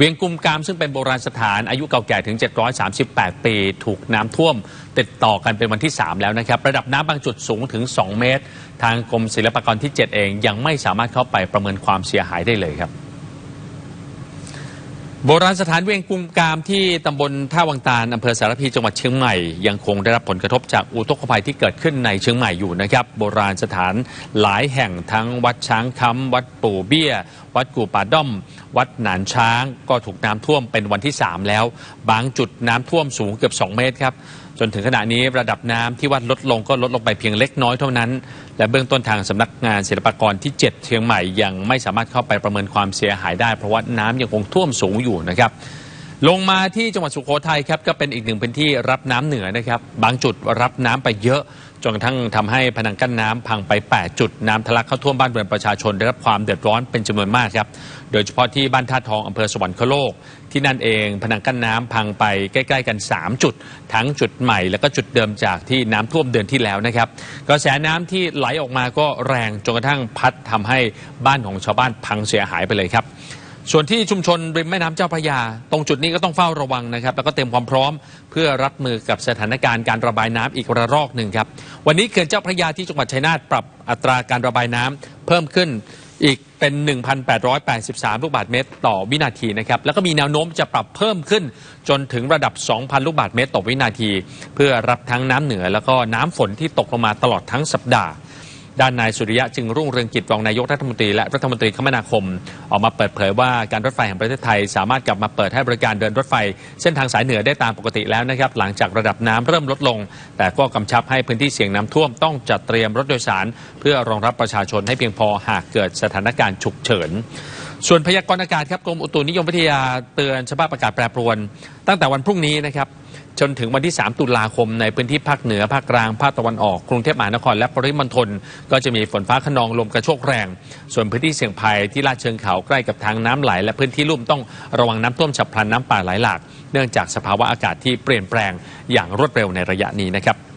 เวียงกุมกามซึ่งเป็นโบราณสถานอายุเก่าแก่ถึง 738 ปี ถูกน้ำท่วม ติดต่อกันเป็นวันที่ 3 แล้วนะครับ ระดับน้ำบางจุดสูงถึง 2 เมตร ทางกรมศิลปากรที่ 7 เองยังไม่สามารถเข้าไปประเมินความเสียหายได้เลยครับโบราณสถานเวียงกุมกามที่ตำบลท่าวังตาลอำเภอสารพีจังหวัดเชียงใหม่ ยังคงได้รับผลกระทบจากอุทกภัยที่เกิดขึ้นในเชียงใหม่อยู่นะครับ โบราณสถานหลายแห่งทั้งวัดช้างคำวัดปู่เบี้ย วัดกู่ป่าด้อม วัดหนานช้างก็ถูกน้ำท่วมเป็นวันที่ 3 แล้ว บางจุดน้ำท่วมสูงเกือบ 2 เมตรครับ จนถึงขณะนี้ระดับน้ำที่วัดลดลงก็ลดลงไปเพียงเล็กน้อยเท่านั้น และเบื้องต้นทางสำนักงานศิลปากรที่ 7 เชียงใหม่ยังไม่สามารถเข้าไปประเมินความเสียหายได้ เพราะว่าน้ำยังคงท่วมสูงอยู่นะครับลงมาที่จังหวัดสุโขทัยครับก็เป็นอีกหนึ่งพื้นที่รับน้ำเหนือนะครับ บางจุดรับน้ำไปเยอะ จนกระทั่งทำให้พนังกั้นน้ำพังไป 8 จุดน้ำทะลักเข้าท่วมบ้านเรือนประชาชนได้รับความเดือดร้อนเป็นจำนวนมากครับ โดยเฉพาะที่บ้านท่าทองอำเภอสวรรคโลก ที่นั่นเองพนังกั้นน้ำพังไปใกล้ๆกัน 3 จุด ทั้งจุดใหม่แล้วก็จุดเดิมจากที่น้ำท่วมเดือนที่แล้วนะครับกระแสน้ำที่ไหลออกมาก็แรงจนกระทั่งพัดทำให้บ้านของชาวบ้านพังเสียหายไปเลยครับ ส่วนที่ชุมชนริมแม่น้ำเจ้าพระยา ตรงจุดนี้ก็ต้องเฝ้าระวังนะครับ แล้วก็เตรียมความพร้อมเพื่อรับมือกับสถานการณ์การระบายน้ำอีกระลอกหนึ่งครับ วันนี้เขื่อนเจ้าพระยาที่จังหวัดชัยนาทปรับอัตราการระบายน้ำเพิ่มขึ้นอีกเป็น 1,883 ลูกบาศก์เมตร ต่อวินาทีนะครับ แล้วก็มีแนวโน้มจะปรับเพิ่มขึ้นจนถึงระดับ 2,000 ลูกบาศก์เมตร ต่อวินาที เพื่อรับทั้งน้ำเหนือแล้วก็น้ำฝนที่ตกลงมาตลอดทั้งสัปดาห์ ด้านนายสุริยะจึงรุ่งเรืองกิจรองนายกรัฐมนตรีและรัฐมนตรีคมนาคม ออกมาเปิดเผยว่าการรถไฟแห่งประเทศไทย สามารถกลับมาเปิดให้บริการเดินรถไฟ เส้นทางสายเหนือได้ตามปกติแล้วนะครับหลังจากระดับน้ำเริ่มลดลง แต่ก็กำชับให้พื้นที่เสี่ยงน้ำท่วมต้องจัดเตรียมรถโดยสาร เพื่อรองรับประชาชนให้เพียงพอหากเกิดสถานการณ์ฉุกเฉินส่วนพยากรณ์อากาศครับกรมอุตุนิยมวิทยาเตือนสภาพอากาศแปรปรวน ตั้งแต่วันพรุ่งนี้นะครับ จนถึงวันที่ 3 ตุลาคมในพื้นที่ภาคเหนือภาคกลางภาคตะวันออกกรุงเทพมหานครและปริมณฑลก็จะมีฝนฟ้าขนองลมกระโชกแรง ส่วนพื้นที่เสี่ยงภัยที่ลาดเชิงเขาใกล้กับทางน้ำไหล และพื้นที่ลุ่มต้องระวังน้ำท่วมฉับพลันน้ำป่าไหลหลาก เนื่องจากสภาวะอากาศที่เปลี่ยนแปลงอย่างรวดเร็วในระยะนี้นะครับ